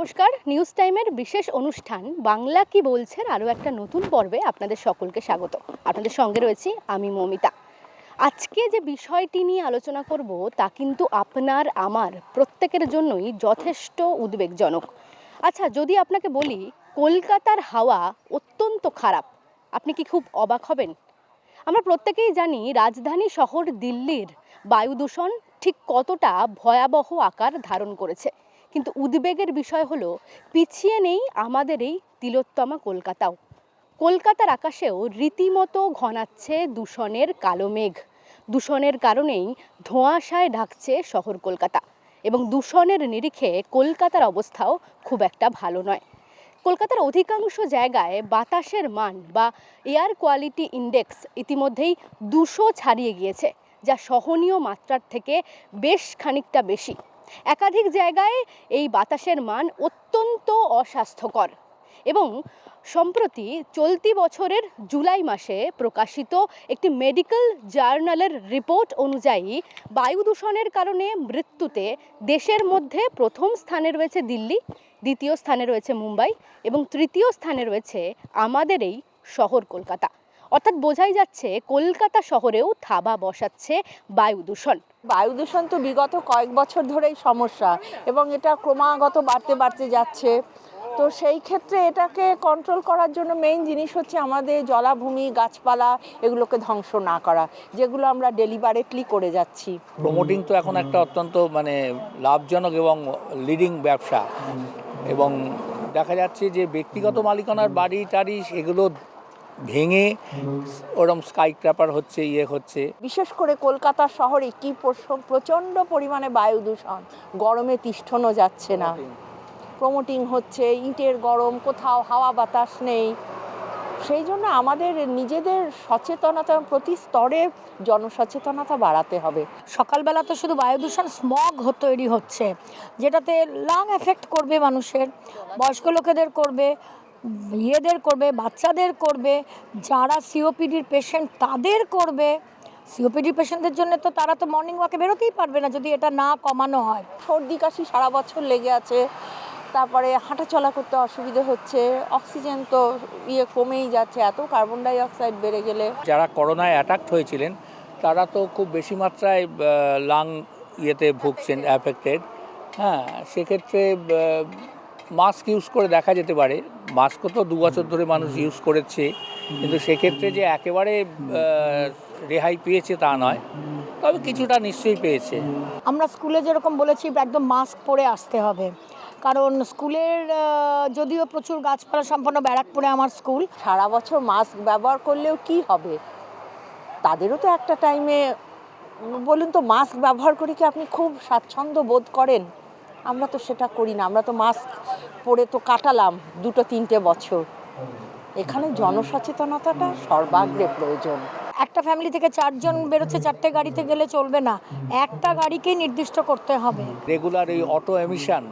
নমস্কার নিউজ টাইমের বিশেষ অনুষ্ঠান বাংলা কি বলছেন আরও একটা নতুন পর্বে আপনাদের সকলকে স্বাগত। আপনাদের সঙ্গে রয়েছি আমি মমিতা। আজকে যে বিষয়টি নিয়ে আলোচনা করব তা কিন্তু আপনার, আমার, প্রত্যেকের জন্যই যথেষ্ট উদ্বেগজনক। আচ্ছা যদি আপনাকে বলি, কলকাতার হাওয়া অত্যন্ত খারাপ। আপনি কি খুব অবাক হবেন? আমরা প্রত্যেকেই জানি রাজধানী শহর দিল্লির বায়ু দূষণ ঠিক কতটা ভয়াবহ আকার ধারণ করেছে। কিন্তু উদ্বেগের বিষয় হলো, পিছিয়ে নেই আমাদের এই তিলোত্তমা কলকাতাও। কলকাতার আকাশেও রীতিমতো ঘনাচ্ছে দূষণের কালো মেঘ। দূষণের কারণেই ধোঁয়াশায় ঢাকছে শহর কলকাতা এবং দূষণের নিরিখে কলকাতার অবস্থাও খুব একটা ভালো নয়। কলকাতার অধিকাংশ জায়গায় বাতাসের মান বা এয়ার কোয়ালিটি ইন্ডেক্স ইতিমধ্যেই দুশো ছাড়িয়ে গিয়েছে, যা সহনীয় মাত্রার থেকে বেশ খানিকটা বেশি। একাধিক জায়গায় এই বাতাসের মান অত্যন্ত অস্বাস্থ্যকর এবং সম্প্রতি চলতি বছরের জুলাই মাসে প্রকাশিত একটি মেডিকেল জার্নালের রিপোর্ট অনুযায়ী বায়ু দূষণের কারণে মৃত্যুতে দেশের মধ্যে প্রথম স্থানে রয়েছে দিল্লি, দ্বিতীয় স্থানে রয়েছে মুম্বাই এবং তৃতীয় স্থানে রয়েছে আমাদের এই শহর কলকাতা। অর্থাৎ বোঝাই যাচ্ছে কলকাতা শহরেও থাবা বসাচ্ছে বায়ু দূষণ। বায়ু দূষণ তো বিগত কয়েক বছর ধরেই সমস্যা এবং এটা ক্রমাগত বাড়তে বাড়তে যাচ্ছে। তো সেই ক্ষেত্রে এটাকে কন্ট্রোল করার জন্য মেইন জিনিস হচ্ছে আমাদের জলাভূমি গাছপালা এগুলোকে ধ্বংস না করা যেগুলো আমরা ডেলিভারেটলি করে যাচ্ছি। প্রমোটিং তো এখন একটা অত্যন্ত মানে লাভজনক এবং লিডিং ব্যবসা। এবং দেখা যাচ্ছে যে ব্যক্তিগত মালিকানার বাড়ি টাড়ি এগুলো ভেঙে ওরম স্কাই ক্র্যাপার হচ্ছে ইয়ে হচ্ছে। বিশেষ করে কলকাতা শহরে কি প্রচণ্ড পরিমাণে বায়ু দূষণ। গরমে তিষ্ঠনো যাচ্ছে না। প্রমোটিং হচ্ছে ইটের গরম কোথাও হাওয়া বাতাস নেই। সেই জন্য আমাদের নিজেদের সচেতনতা প্রতি স্তরে জনসচেতনতা বাড়াতে হবে। সকালবেলা তো শুধু বায়ু দূষণ স্মগ তৈরি হচ্ছে যেটাতে লাং এফেক্ট করবে মানুষের বয়স্ক লোকেদের করবে ইয়েদের করবে বাচ্চাদের করবে যারা সিওপিডির পেশেন্ট তাদের করবে। সিওপিডির পেশেন্টদের জন্য তো তারা তো মর্নিং ওয়াকে বেরোতেই পারবে না যদি এটা না কমানো হয়। সর্দি কাশি সারা বছর লেগে আছে তারপরে হাঁটাচলা করতে অসুবিধে হচ্ছে অক্সিজেন তো ইয়ে কমেই যাচ্ছে এত কার্বন ডাই অক্সাইড বেড়ে গেলে। যারা করোনায় অ্যাটাক্ট হয়েছিলেন তারা তো খুব বেশি মাত্রায় লাং ইয়েতে ভুগছেন অ্যাফেক্টেড হ্যাঁ সেক্ষেত্রে মাস্ক ইউজ করে দেখা যেতে পারে। মাস্কও তো দু বছর ধরে মানুষ ইউজ করেছে। কিন্তু সেক্ষেত্রে যে একেবারে রেহাই পেয়েছে তা নয়। তবে কিছুটা নিশ্চয়ই পেয়েছে। আমরা স্কুলে যেরকম বলেছি একদম মাস্ক পরে আসতে হবে। কারণ স্কুলের যদিও প্রচুর গাছপালা সম্পন্ন ব্যারাকপুরে আমার স্কুল। সারা বছর মাস্ক ব্যবহার করলেও কি হবে? তাদেরও তো একটা টাইমে বলুন তো মাস্ক ব্যবহার করে কি আপনি খুব স্বাচ্ছন্দ্য বোধ করেন? আমরা তো সেটা করি না, আমরা তো মাস্ক পরে তো কাটালাম দুটো, তিনটে বছর। এখানে জনসচেতনতাটা সর্বাগ্রে প্রয়োজন। একটা ফ্যামিলি থেকে চারজন বেরোচ্ছে, চারটে গাড়িতে গেলে চলবে না। একটা গাড়িকেই নির্দিষ্ট করতে হবে। রেগুলার এই অটো এমিশন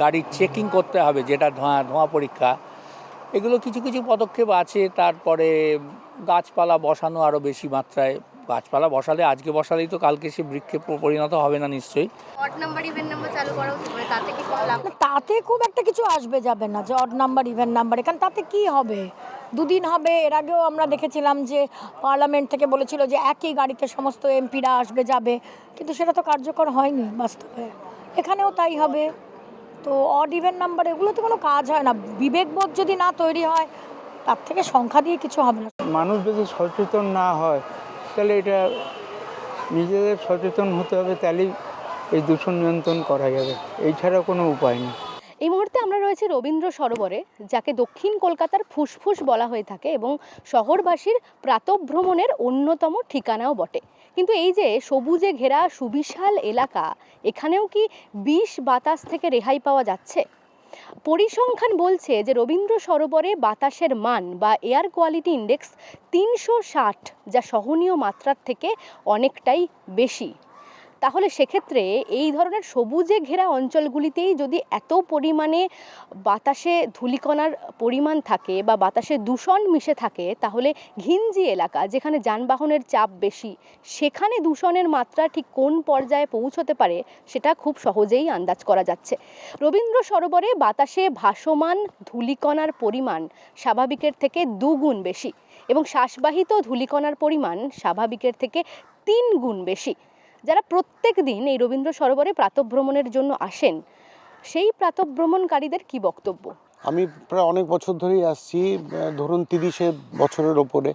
গাড়ির চেকিং করতে হবে, যেটা ধোঁয়া ধোঁয়া পরীক্ষা। এগুলো কিছু কিছু পদক্ষেপ আছে, তারপরে গাছপালা বসানো আরও বেশি মাত্রায়। গাছপালা বসালে আজকে বসালেই তো কালকে সে বৃক্ষে পরিণত হবে না নিশ্চয়ই। অড নাম্বার ইভেন নাম্বার চালু করা উচিত মানে তাতে কি কোনো লাভ? তাতে খুব একটা কিছু আসবে যাবে না যে অড নাম্বার ইভেন নাম্বার এখানে তাতে কি হবে? দুদিন হবে এর আগেও আমরা দেখেছিলাম যে পার্লামেন্ট থেকে বলেছিল যে একই গাড়িতে সমস্ত এমপিরা আসবে যাবে কিন্তু সেটা তো কার্যকর হয়নি বাস্তবে। এখানেও তাই হবে। তো অড ইভেন নাম্বার এগুলোতে কোনো কাজ হয় না। বিবেকবোধ যদি না তৈরি হয় তার থেকে সংখ্যা দিয়ে কিছু হবে না। মানুষ যদি সচেতন না হয় তাহলে এটা নিজেদের সচেতন হতে হবে, তাহলেই এই দূষণ নিয়ন্ত্রণ করা যাবে। এই কোনো উপায় নেই। এই মুহূর্তে আমরা রয়েছি রবীন্দ্র সরোবরে, যাকে দক্ষিণ কলকাতার ফুসফুস বলা হয়ে থাকে এবং শহরবাসীর প্রাতভ্রমণের অন্যতম ঠিকানাও বটে। কিন্তু এই যে সবুজে ঘেরা সুবিশাল এলাকা, এখানেও কি বিষ বাতাস থেকে রেহাই পাওয়া যাচ্ছে? পরিসংখ্যান বলছে যে রবীন্দ্র সরোবরে বাতাসের মান বা এয়ার কোয়ালিটি ইন্ডেক্স তিনশো ষাট, যা সহনীয় মাত্রার থেকে অনেকটাই বেশি। তাহলে সেক্ষেত্রে এই ধরনের সবুজে ঘেরা অঞ্চলগুলিতেই যদি এত পরিমাণে বাতাসে ধূলিকণার পরিমাণ থাকে বা বাতাসে দূষণ মিশে থাকে, তাহলে ঘিঞ্জি এলাকা, যেখানে যানবাহনের চাপ বেশি, সেখানে দূষণের মাত্রা ঠিক কোন পর্যায়ে পৌঁছতে পারে, সেটা খুব সহজেই আন্দাজ করা যাচ্ছে। রবীন্দ্র সরোবরে বাতাসে ভাসমান ধূলিকণার পরিমাণ স্বাভাবিকের থেকে দুগুণ বেশি এবং শ্বাসবাহিত ধূলিকণার পরিমাণ স্বাভাবিকের থেকে তিন গুণ বেশি। যারা প্রত্যেক দিন এই রবীন্দ্র সরোবরে প্রাতভ্রমণের জন্য আসেন, সেই প্রাতভ্রমণকারীদের কি বক্তব্য? আমি প্রায় অনেক বছর ধরেই আসছি ধরুন তিরিশে বছরের ওপরে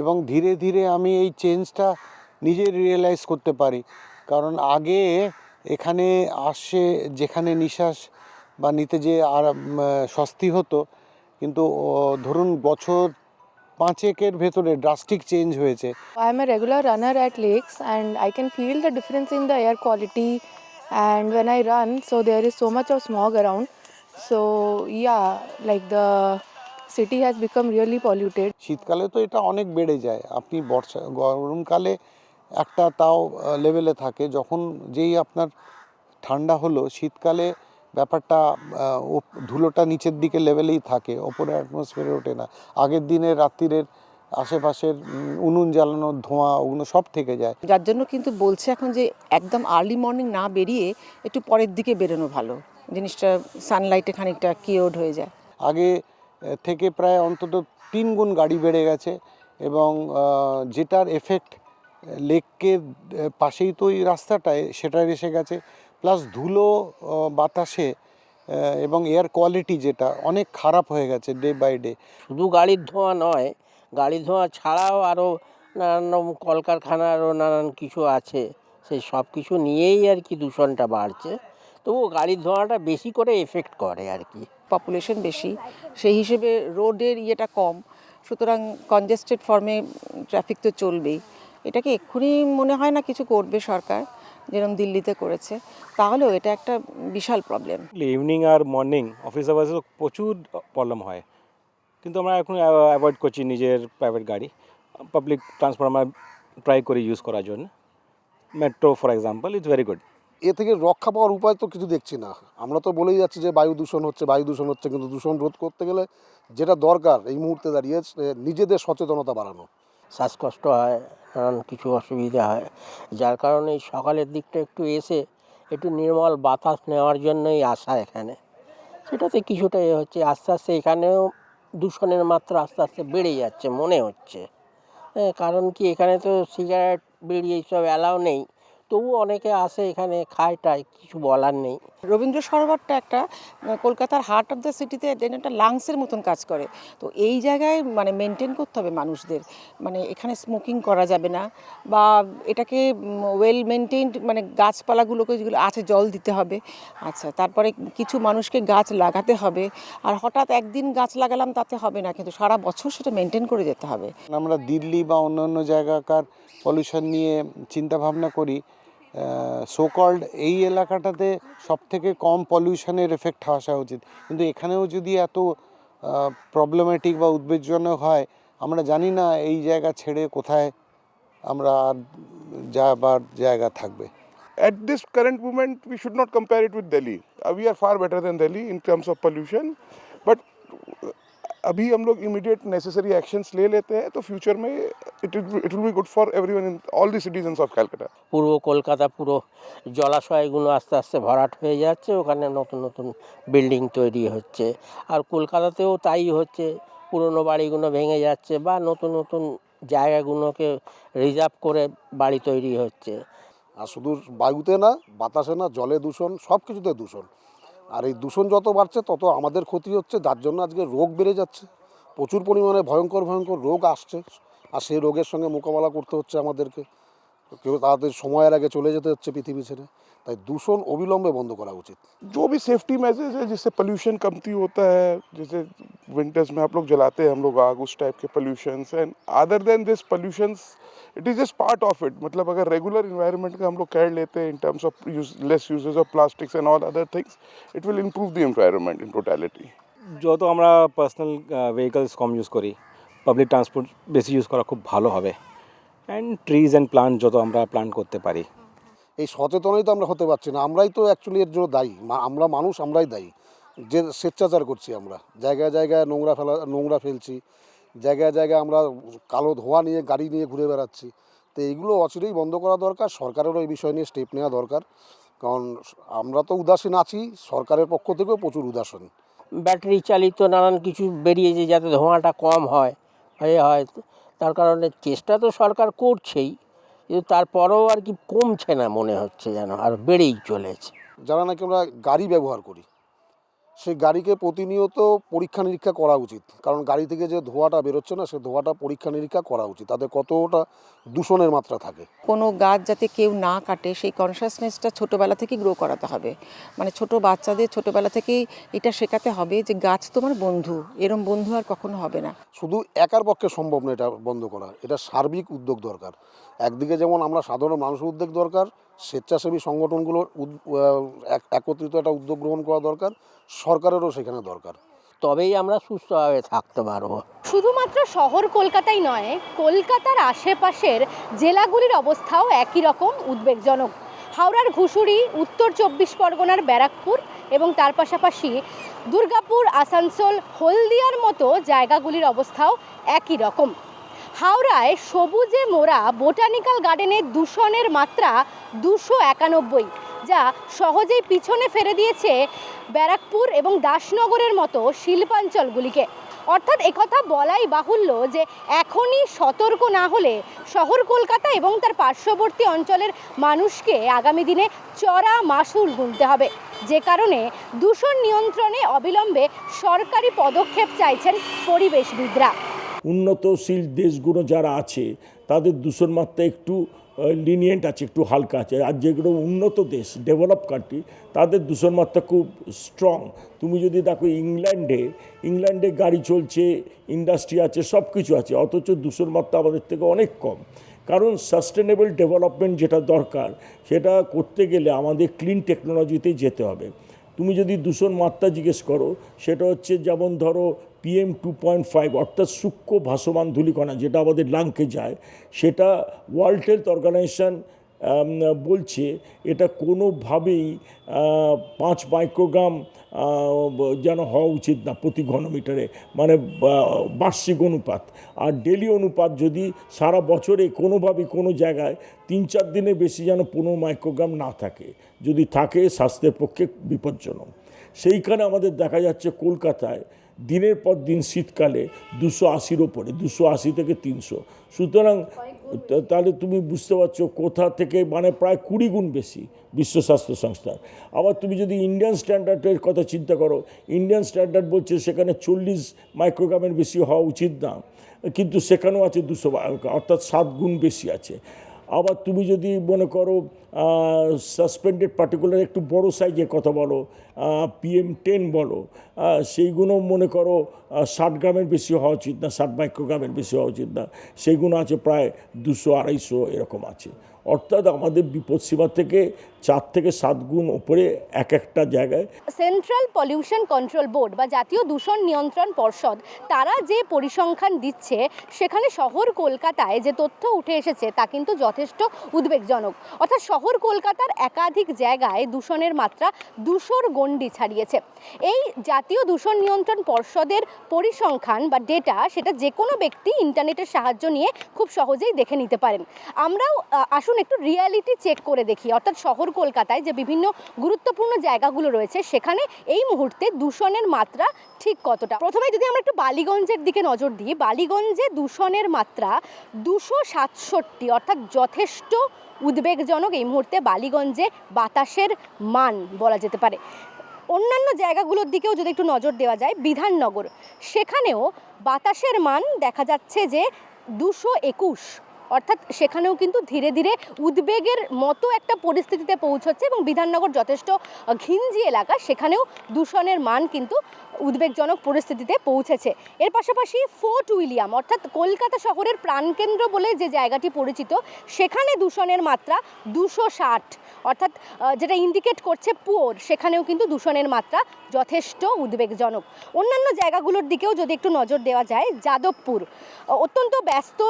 এবং ধীরে ধীরে আমি এই চেঞ্জটা নিজে রিয়েলাইজ করতে পারি। কারণ আগে এখানে আসে যেখানে নিঃশ্বাস বা নিতে যে আর স্বস্তি হতো, কিন্তু ধরুন বছর পাঁচেকের ভেতরে ড্রাস্টিক চেঞ্জ হয়েছে। I am a regular runner at lakes and I can feel the difference in the air quality and when I run so there is so much of smog around so yeah like the city has become really polluted শীতকালে তো এটা অনেক বেড়ে যায়। আপনি বর্ষা গরমকালে একটা তাও লেভেলে থাকে। যখন যেই আপনার ঠান্ডা হলো শীতকালে ব্যাপারটা ও- ধুলোটা নিচের দিকে লেভেলেই থাকে ওপরে অ্যাটমসফিয়ারে ওঠে না। আগের দিনে রাত্রিরের আশেপাশের উনুন জ্বালানোর ধোঁয়া ওগুলো সব থেকে যায়। যার জন্য কিন্তু বলছে এখন যে একদম আর্লি মর্নিং না বেরিয়ে একটু পরের দিকে বেরোনো ভালো। জিনিসটা সানলাইটে খানিকটা কিওর্ড হয়ে যায়। আগে থেকে প্রায় অন্তত তিন গুণ গাড়ি বেড়ে গেছে এবং যেটার এফেক্ট লেককে পাশেই তো ওই রাস্তাটায় সেটার এসে গেছে। প্লাস ধুলো বাতাসে এবং এয়ার কোয়ালিটি যেটা অনেক খারাপ হয়ে গেছে ডে বাই ডে শুধু গাড়ির ধোঁয়া নয় গাড়ির ধোঁয়া ছাড়াও আরও নানান কলকারখানারও নানান কিছু আছে সেই সব কিছু নিয়েই আর কি দূষণটা বাড়ছে। তবু গাড়ির ধোঁয়াটা বেশি করে এফেক্ট করে আর কি। পপুলেশন বেশি সেই হিসেবে রোডের ইয়েটা কম। সুতরাং কনজেস্টেড ফর্মে ট্রাফিক তো চলবেই। এটাকে এক্ষুনি মনে হয় না কিছু করবে সরকার। যেরকম দিল্লিতে করেছে তাহলেও এটা একটা বিশাল প্রবলেম ইভিনিং আর মর্নিং অফিস আওয়ার্সে প্রচুর প্রবলেম হয়। কিন্তু আমরা এখন অ্যাভয়েড করছি নিজের প্রাইভেট গাড়ি। পাবলিক ট্রান্সপোর্ট আমরা ট্রাই করি ইউজ করার জন্য। Metro for example it's very good এ থেকে রক্ষা পাওয়ার উপায় তো কিছু দেখছি না। আমরা তো বলেই যাচ্ছি যে বায়ু দূষণ হচ্ছে বায়ু দূষণ হচ্ছে কিন্তু দূষণ রোধ করতে গেলে যেটা দরকার এই মুহূর্তে দাঁড়িয়ে নিজেদের সচেতনতা বাড়ানো। শ্বাসকষ্ট হয় কিছু অসুবিধা হয়। যার কারণে এই সকালের দিকটা একটু এসে একটু নির্মল বাতাস নেওয়ার জন্যই আসা এখানে। সেটাতে কিছুটা এ হচ্ছে আস্তে আস্তে এখানেও দূষণের মাত্রা আস্তে আস্তে বেড়ে যাচ্ছে মনে হচ্ছে। হ্যাঁ, কারণ কি এখানে তো সিগারেট বিড়ি এইসব অ্যালাউ নেই। তবু অনেকে আসে এখানে খায় টায় কিছু বলার নেই। রবীন্দ্র সরোবরটা একটা কলকাতার হার্ট অফ দ্য সিটিতে একটা লাংসের মতন কাজ করে। তো এই জায়গায় মানে মেনটেন করতে হবে মানুষদের। মানে এখানে স্মোকিং করা যাবে না বা এটাকে ওয়েল মেনটেনড মানে গাছপালাগুলোকে যেগুলো আছে জল দিতে হবে। আচ্ছা তারপরে কিছু মানুষকে গাছ লাগাতে হবে। আর হঠাৎ একদিন গাছ লাগালাম তাতে হবে না, কিন্তু সারা বছর সেটা মেনটেন করে যেতে হবে। আমরা দিল্লি বা অন্যান্য জায়গাকার পলিউশন নিয়ে চিন্তা ভাবনা করি। সোকল্ড এই এলাকাটাতে সব থেকে কম পলিউশনের এফেক্ট আসা উচিত। কিন্তু এখানেও যদি এত প্রবলেম্যাটিক বা উদ্বেগজনক হয়, আমরা জানি না এই জায়গা ছেড়ে কোথায় আমরা যাবার জায়গা থাকবে। At this current movement we should not compare it with Delhi we are far better than Delhi in terms of pollution but अभी हम लोग इमीडिएट नेसेसरी एक्शंस ले लेते हैं तो फ्यूचर में it it will be good for everyone in all the citizens of Calcutta পূর্ব কলকাতা পুরো জলাশয়গুলো আস্তে আস্তে ভরাট হয়ে যাচ্ছে ওখানে নতুন নতুন বিল্ডিং তৈরি হচ্ছে আর কলকাতাতেও তাই হচ্ছে পুরনো বাড়িগুলো ভেঙে যাচ্ছে বা নতুন নতুন জায়গাগুলোকে রিজার্ভ করে বাড়ি তৈরি হচ্ছে আর শুধু বায়ুতে না বাতাসে না জলে দূষণ সব কিছুতে দূষণ আর এই দূষণ যত বাড়ছে তত আমাদের ক্ষতি হচ্ছে যার জন্য আজকে রোগ বেড়ে যাচ্ছে প্রচুর পরিমাণে ভয়ঙ্কর ভয়ঙ্কর রোগ আসছে আর সেই রোগের সঙ্গে মোকাবেলা করতে হচ্ছে আমাদেরকে কেউ তাদের সময়ের আগে চলে যেতে হচ্ছে পৃথিবী ছেড়ে তাই দূষণ অবিলম্বে বন্ধ করা উচিত जो भी सेफ्टी मेजर्स है जिससे पोल्यूशन कमती होता है जैसे विंटर्स में आप लोग जलाते हैं हम लोग आग उस टाइप के pollutions and other than this pollutions it is just part of it मतलब अगर रेगुलर इन्वायरमेंट का हम लोग केयर लेते हैं in terms of use less usages of plastics and all other things it will improve the environment in totality যত আমরা personal vehicles কম ইউজ করি পাবলিক ট্রান্সপোর্ট বেশি ইউজ করা খুব ভালো হবে অ্যান্ড ট্রিজ অ্যান্ড প্লান্ট যত আমরা প্লান্ট করতে পারি এই সচেতনই তো আমরা হতে পারছি না আমরাই তো অ্যাকচুয়ালি এর জন্য দায়ী মা- আমরা মানুষ আমরাই দায়ী যে স্বেচ্ছাচার করছি আমরা জায়গায় জায়গায় নোংরা ফেলা নোংরা ফেলছি জায়গায় জায়গায় আমরা কালো ধোঁয়া নিয়ে গাড়ি নিয়ে ঘুরে বেড়াচ্ছি। তো এইগুলো অচিরেই বন্ধ করা দরকার সরকারেরও এই বিষয় নিয়ে স্টেপ নেওয়া দরকার। কারণ আমরা তো উদাসীন আছি সরকারের পক্ষ থেকেও প্রচুর উদাসীন। ব্যাটারি চালিত নানান কিছু বেরিয়েছে যাতে ধোঁয়াটা কম হয় এ হয়। তার কারণে চেষ্টা তো সরকার করছেই কিন্তু তারপরেও আর কি কমছে না মনে হচ্ছে যেন আর বেড়েই চলেছে। যারা নাকি আমরা গাড়ি ব্যবহার করি সেই গাড়িকে প্রতিনিয়ত পরীক্ষা নিরীক্ষা করা উচিত। কারণ গাড়ি থেকে যে ধোঁয়াটা বেরোচ্ছে না সে ধোঁয়াটা পরীক্ষা নিরীক্ষা করা উচিত। তাতে কতটা দূষণের মাত্রা থাকে। কোনো গাছ যাতে কেউ না কাটে সেই কনসিয়াসনেসটা ছোটোবেলা থেকেই গ্রো করাতে হবে। মানে ছোট বাচ্চাদের ছোটোবেলা থেকেই এটা শেখাতে হবে যে গাছ তোমার বন্ধু। এরম বন্ধু আর কখনো হবে না। শুধু একার পক্ষে সম্ভব না এটা বন্ধ করা। এটা সার্বিক উদ্যোগ দরকার। একদিকে যেমন আমরা সাধারণ মানুষের উদ্যোগ দরকার স্বেচ্ছাসেবী সংগঠনগুলোর উদ- এক- একত্রিত একটা উদ্যোগ গ্রহণ করা দরকার সরকারেরও সেখানে দরকার। তবেই আমরা সুস্থভাবে থাকতে পারব। শুধুমাত্র শহর কলকাতাই নয় কলকাতার আশেপাশের জেলাগুলির অবস্থাও একই রকম উদ্বেগজনক। হাওড়ার ঘুষুরি উত্তর চব্বিশ পরগনার ব্যারাকপুর এবং তার পাশাপাশি দুর্গাপুর আসানসোল হলদিয়ার মতো জায়গাগুলির অবস্থাও একই রকম। হাওড়ায় সবুজে মোড়া বোটানিক্যাল গার্ডেনে দূষণের মাত্রা দুশো একানব্বই, যা সহজেই পিছনে ফেলে দিয়েছে ব্যারাকপুর এবং দাসনগরের মতো শিল্পাঞ্চলগুলিকে। অর্থাৎ একথা বলাই বাহুল্য যে এখনই সতর্ক না হলে শহর কলকাতা এবং তার পার্শ্ববর্তী অঞ্চলের মানুষকে আগামী দিনে চড়া মাসুল গুনতে হবে। যে কারণে দূষণ নিয়ন্ত্রণে অবিলম্বে সরকারি পদক্ষেপ চাইছেন পরিবেশবিদরা। উন্নতশীল দেশগুলো যারা আছে, তাদের দূষণ মাত্রা একটু লিনিয়েন্ট আছে, একটু হালকা আছে। আর যেগুলো উন্নত দেশ ডেভেলপ কান্ট্রি তাদের দূষণ মাত্রা খুব স্ট্রং তুমি যদি দেখো ইংল্যান্ডে ইংল্যান্ডে গাড়ি চলছে ইন্ডাস্ট্রি আছে সব কিছু আছে, অথচ দূষণ মাত্রা আমাদের থেকে অনেক কম। কারণ সাস্টেনেবল ডেভেলপমেন্ট যেটা দরকার, সেটা করতে গেলে আমাদের ক্লিন টেকনোলজিতে যেতে হবে। তুমি যদি দূষণ মাত্রা জিজ্ঞেস করো, সেটা হচ্ছে যেমন ধরো পিএম টু পয়েন্ট ফাইভ অর্থাৎ সূক্ষ্ম ভাসমান ধূলিকণা যেটা আমাদের লাংকে যায়, সেটা ওয়ার্ল্ড হেলথ অর্গানাইজেশন বলছে এটা কোনোভাবেই পাঁচ মাইক্রোগ্রাম যেন হওয়া উচিত না প্রতি ঘনমিটারে মানে বার্ষিক অনুপাত। আর ডেলি অনুপাত যদি সারা বছরে কোনোভাবে কোনো জায়গায় তিন চার দিনের বেশি যেন পনেরো মাইক্রোগ্রাম না থাকে, যদি থাকে স্বাস্থ্যের পক্ষে বিপজ্জনক। সেইখানে আমাদের দেখা যাচ্ছে কলকাতায় দিনের পর দিন শীতকালে দুশো আশির ওপরে, দুশো আশি থেকে তিনশো। সুতরাং তাহলে তুমি বুঝতে পারছ কোথা থেকে মানে প্রায় কুড়ি গুণ বেশি বিশ্ব স্বাস্থ্য সংস্থার। আবার তুমি যদি ইন্ডিয়ান স্ট্যান্ডার্ডের কথা চিন্তা করো ইন্ডিয়ান স্ট্যান্ডার্ড বলছে সেখানে চল্লিশ মাইক্রোগ্রামের বেশি হওয়া উচিত না, কিন্তু সেখানেও আছে দুশো অর্থাৎ সাত গুণ বেশি আছে। আবার তুমি যদি মনে করো সাসপেন্ডেড পার্টিকুলার একটু বড় সাইজের কথা বলো পিএম টেন বলো সেইগুলো মনে করো ষাট গ্রামের বেশি হওয়া উচিত না, ষাট মাইক্রোগ্রামের বেশি হওয়া উচিত না। সেইগুলো আছে প্রায় দুশো, আড়াইশো এরকম আছে। অর্থাৎ আমাদের বিপদ বিপদসীমা থেকে চার থেকে সাত গুণ ওপরে এক একটা জায়গায়। সেন্ট্রাল পলিউশন কন্ট্রোল বোর্ড বা জাতীয় দূষণ নিয়ন্ত্রণ পর্ষদ, তারা যে পরিসংখ্যান দিচ্ছে, সেখানে শহর কলকাতায় যে তথ্য উঠে এসেছে, তা কিন্তু যথেষ্ট উদ্বেগজনক। অর্থাৎ শহর কলকাতার একাধিক জায়গায় দূষণের মাত্রা দুশোর গণ্ডি ছাড়িয়েছে। এই জাতীয় দূষণ নিয়ন্ত্রণ পর্ষদের পরিসংখ্যান বা ডেটা সেটা যে কোনো ব্যক্তি ইন্টারনেটের সাহায্য নিয়ে খুব সহজেই দেখে নিতে পারেন। আমরাও আসুন একটু রিয়ালিটি চেক করে দেখি। অর্থাৎ শহর কলকাতায় যে বিভিন্ন গুরুত্বপূর্ণ জায়গাগুলো রয়েছে, সেখানে এই মুহূর্তে দূষণের মাত্রা ঠিক কতটা? প্রথমে যদি আমরা একটু বালিগঞ্জের দিকে নজর দিই, বালিগঞ্জে দূষণের মাত্রা দুশো সাতষট্টি, অর্থাৎ যথেষ্ট উদ্বেগজনক এই মুহূর্তে বালিগঞ্জে বাতাসের মান বলা যেতে পারে। অন্যান্য জায়গাগুলোর দিকেও যদি একটু নজর দেওয়া যায়, বিধাননগর, সেখানেও বাতাসের মান দেখা যাচ্ছে যে দুশো একুশ। অর্থাৎ সেখানেও কিন্তু ধীরে ধীরে উদ্বেগের মতো একটা পরিস্থিতিতে পৌঁছচ্ছে এবং বিধাননগর যথেষ্ট ঘিঞ্জি এলাকা, সেখানেও দূষণের মান কিন্তু উদ্বেগজনক পরিস্থিতিতে পৌঁছেছে। এর পাশাপাশি ফোর্ট উইলিয়াম, অর্থাৎ কলকাতা শহরের প্রাণকেন্দ্র বলে যে জায়গাটি পরিচিত, সেখানে দূষণের মাত্রা দুশো ষাট। অর্থাৎ যেটা ইন্ডিকেট করছে পুয়োর, সেখানেও কিন্তু দূষণের মাত্রা যথেষ্ট উদ্বেগজনক। অন্যান্য জায়গাগুলোর দিকেও যদি একটু নজর দেওয়া যায়, যাদবপুর অত্যন্ত ব্যস্ত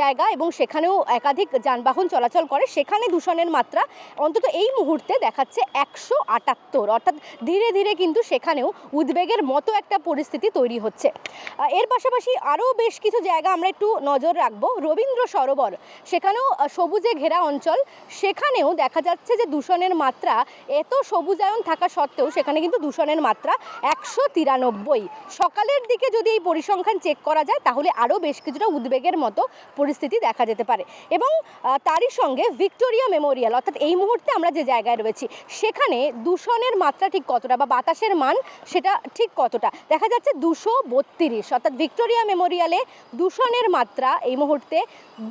জায়গা এবং সেখানেও একাধিক যানবাহন চলাচল করে, সেখানে দূষণের মাত্রা অন্তত এই মুহূর্তে দেখাচ্ছে একশো আটাত্তর। অর্থাৎ, ধীরে ধীরে কিন্তু সেখানেও উদ্বেগের মতো একটা পরিস্থিতি তৈরি হচ্ছে। এর পাশাপাশি আরও বেশ কিছু জায়গা আমরা একটু নজর রাখব। রবীন্দ্র সরোবর, সেখানেও সবুজে ঘেরা অঞ্চল। সেখানেও দেখা যাচ্ছে যে দূষণের মাত্রা এত সবুজায়ন থাকা সত্ত্বেও সেখানে কিন্তু দূষণের মাত্রা একশো তিরানব্বই। সকালের দিকে যদি এই পরিসংখ্যান চেক করা যায়, তাহলে আরও বেশ কিছুটা উদ্বেগের মতো পরিস্থিতি দেখা যেতে পারে। এবং তারই সঙ্গে ভিক্টোরিয়া মেমোরিয়াল, অর্থাৎ এই মুহূর্তে আমরা যে জায়গায় রয়েছি, সেখানে দূষণের মাত্রা ঠিক কতটা বা বাতাসের মান, সেটা ঠিক কতটা? দেখা যাচ্ছে দুশো বত্রিশ, অর্থাৎ ভিক্টোরিয়া মেমোরিয়ালে দূষণের মাত্রা এই মুহূর্তে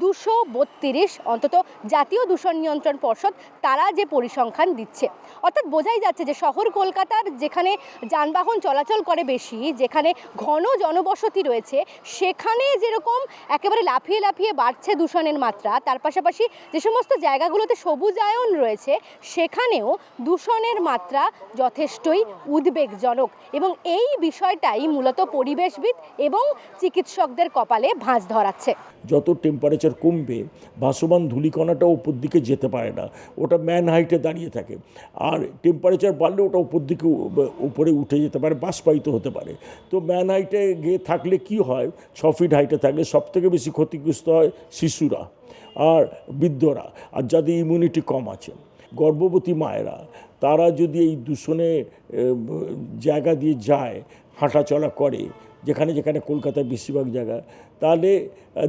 দুশো বত্রিশ, অন্তত জাতীয় দূষণ নিয়ন্ত্রণ পর্ষদ তারা যে পরিসংখ্যান দিচ্ছে। অর্থাৎ বোঝাই যাচ্ছে যে শহর কলকাতার যেখানে যানবাহন চলাচল করে বেশি, যেখানে ঘন জনবসতি রয়েছে, সেখানে যেরকম একেবারে লাফিয়ে লাফিয়ে বাড়ছে দূষণের মাত্রা, তার পাশাপাশি যে সমস্ত জায়গাগুলোতে সবুজায়ন রয়েছে, সেখানেও দূষণের মাত্রা যথেষ্টই উদ্বেগজনক এবং এই বিষয়টাই মূলত পরিবেশবিদ এবং চিকিৎসকদের কপালে ভাঁজ ধরাচ্ছে। যত টেম্পারেচার কমবে, ভাসমান ধূলিকণাটা উপর দিকে যেতে পারে না, ওটা ম্যান হাইটে দাঁড়িয়ে থাকে। আর টেম্পারেচার বাড়লে ওটা উপর দিকে উপরে উঠে যেতে পারে, বাষ্পায়িত হতে পারে। তো ম্যান হাইটে গিয়ে থাকলে কি হয়? ছ ফিট হাইটে থাকলে সব থেকে বেশি ক্ষতিগ্রস্ত হয় শিশুরা আর বৃদ্ধরা, আর যাদের ইমিউনিটি কম আছে। গর্ভবতী মায়েরা তারা যদি এই দূষণে জায়গা দিয়ে যায়, হাঁটাচলা করে, যেখানে যেখানে কলকাতায় বেশিরভাগ জায়গা, তাহলে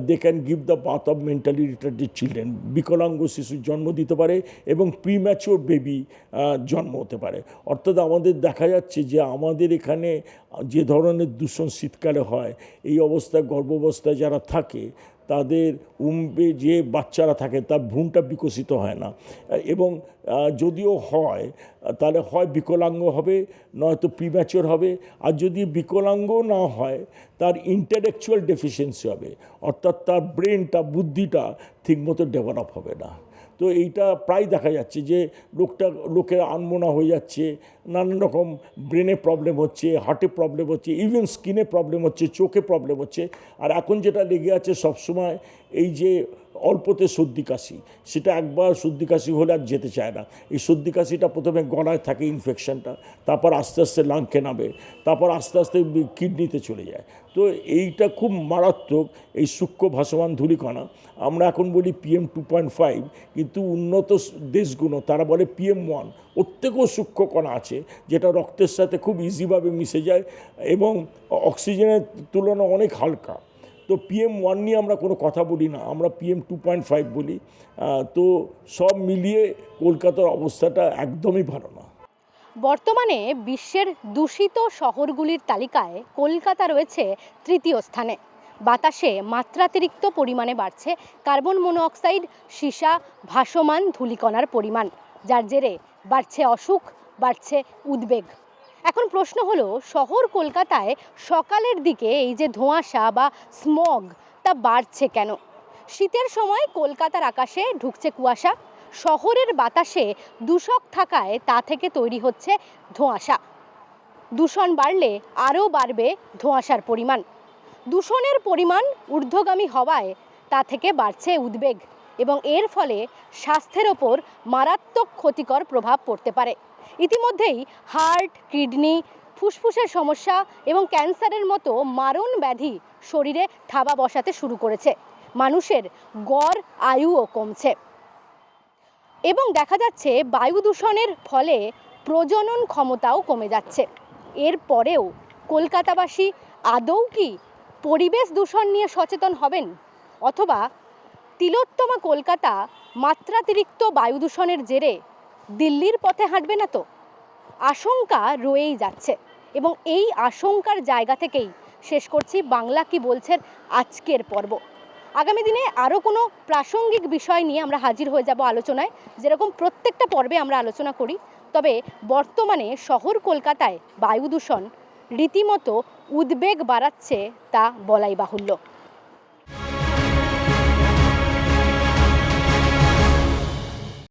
they can give the birth of mentally retarded children বিকলাঙ্গ শিশুর জন্ম দিতে পারে এবং প্রিম্যাচিওর বেবি জন্ম হতে পারে। অর্থাৎ আমাদের দেখা যাচ্ছে যে আমাদের এখানে যে ধরনের দূষণ শীতকালে হয়, এই অবস্থায়, গর্ভাবস্থায় যারা থাকে তাদের উম্বে যে বাচ্চারা থাকে, তার ভ্রূণটা বিকশিত হয় না। এবং যদিও হয়, তাহলে হয় বিকলাঙ্গ হবে, নয়তো প্রিম্যাচোর হবে। আর যদি বিকলাঙ্গ না হয়, তার ইন্টালেকচুয়াল ডেফিসিয়েন্সি হবে। অর্থাৎ তার ব্রেনটা বুদ্ধিটা ঠিকমতো ডেভেলপ হবে না। তো এইটা প্রায় দেখা যাচ্ছে যে লোকটা, লোকের আনমোনা হয়ে যাচ্ছে, নানান রকম ব্রেনে প্রবলেম হচ্ছে হার্টে প্রবলেম হচ্ছে ইভেন স্কিনে প্রবলেম হচ্ছে, চোখে প্রবলেম হচ্ছে। আর এখন যেটা লেগে আছে সবসময় এই যে অল্পতে সর্দি কাশি। সেটা একবার সর্দি কাশি হলে আর যেতে চায় না। এই সর্দি কাশিটা প্রথমে গলায় থাকে ইনফেকশনটা তারপর আস্তে আস্তে লাংকে নামে, তারপর আস্তে আস্তে কিডনিতে চলে যায়। তো এইটা খুব মারাত্মক, এই সূক্ষ্ম ভাসমান ধূলিকণা। আমরা এখন বলি পিএম টু পয়েন্ট ফাইভ কিন্তু উন্নত দেশগুলো, তারা বলে পিএম ওয়ান ওর থেকেও সূক্ষ্ম কণা আছে, যেটা রক্তের সাথে খুব ইজিভাবে মিশে যায় এবং অক্সিজেনের তুলনা অনেক হালকা। তো পিএম ওয়ান নিয়ে আমরা কোনো কথা বলি না, আমরা পিএম টু পয়েন্ট ফাইভ বলি। তো সব মিলিয়ে কলকাতার অবস্থাটা একদমই ভালো না। বর্তমানে বিশ্বের দূষিত শহরগুলির তালিকায় কলকাতা রয়েছে তৃতীয় স্থানে। বাতাসে মাত্রাতিরিক্ত পরিমাণে বাড়ছে কার্বন মনোঅক্সাইড সীসা, ভাসমান ধূলিকণার পরিমাণ, যার জেরে বাড়ছে অসুখ, বাড়ছে উদ্বেগ। এখন প্রশ্ন হলো, শহর কলকাতায় সকালের দিকে এই যে ধোঁয়াশা বা স্মগ তা বাড়ছে কেন? শীতের সময় কলকাতার আকাশে ঢুকছে কুয়াশা, শহরের বাতাসে দূষক থাকায় তা থেকে তৈরি হচ্ছে ধোঁয়াশা। দূষণ বাড়লে আরও বাড়বে ধোঁয়াশার পরিমাণ। দূষণের পরিমাণ ঊর্ধ্বগামী হওয়ায় তা থেকে বাড়ছে উদ্বেগ এবং এর ফলে স্বাস্থ্যের ওপর মারাত্মক ক্ষতিকর প্রভাব পড়তে পারে। ইতিমধ্যেই হার্ট, কিডনি, ফুসফুসের সমস্যা এবং ক্যান্সারের মতো মারণ ব্যাধি শরীরে থাবা বসাতে শুরু করেছে। মানুষের গড় আয়ুও কমছে। এবং দেখা যাচ্ছে বায়ু দূষণের ফলে প্রজনন ক্ষমতাও কমে যাচ্ছে। এর পরেও কলকাতাবাসী আদৌ কি পরিবেশ দূষণ নিয়ে সচেতন হবেন? অথবা তিলোত্তমা কলকাতা মাত্রাতিরিক্ত বায়ু দূষণের জেরে দিল্লির পথে হাঁটবে না তো? আশঙ্কা রয়েই যাচ্ছে এবং এই আশঙ্কার জায়গা থেকেই শেষ করছি বাংলা কি বলছেন আজকের পর্ব। আগামী দিনে আরও কোনো প্রাসঙ্গিক বিষয় নিয়ে আমরা হাজির হয়ে যাব আলোচনায়। যেরকম প্রত্যেকটা পর্বে আমরা আলোচনা করি, তবে বর্তমানে শহর কলকাতায় বায়ু দূষণ রীতিমতো উদ্বেগ বাড়াচ্ছে তা বলাই বাহুল্য।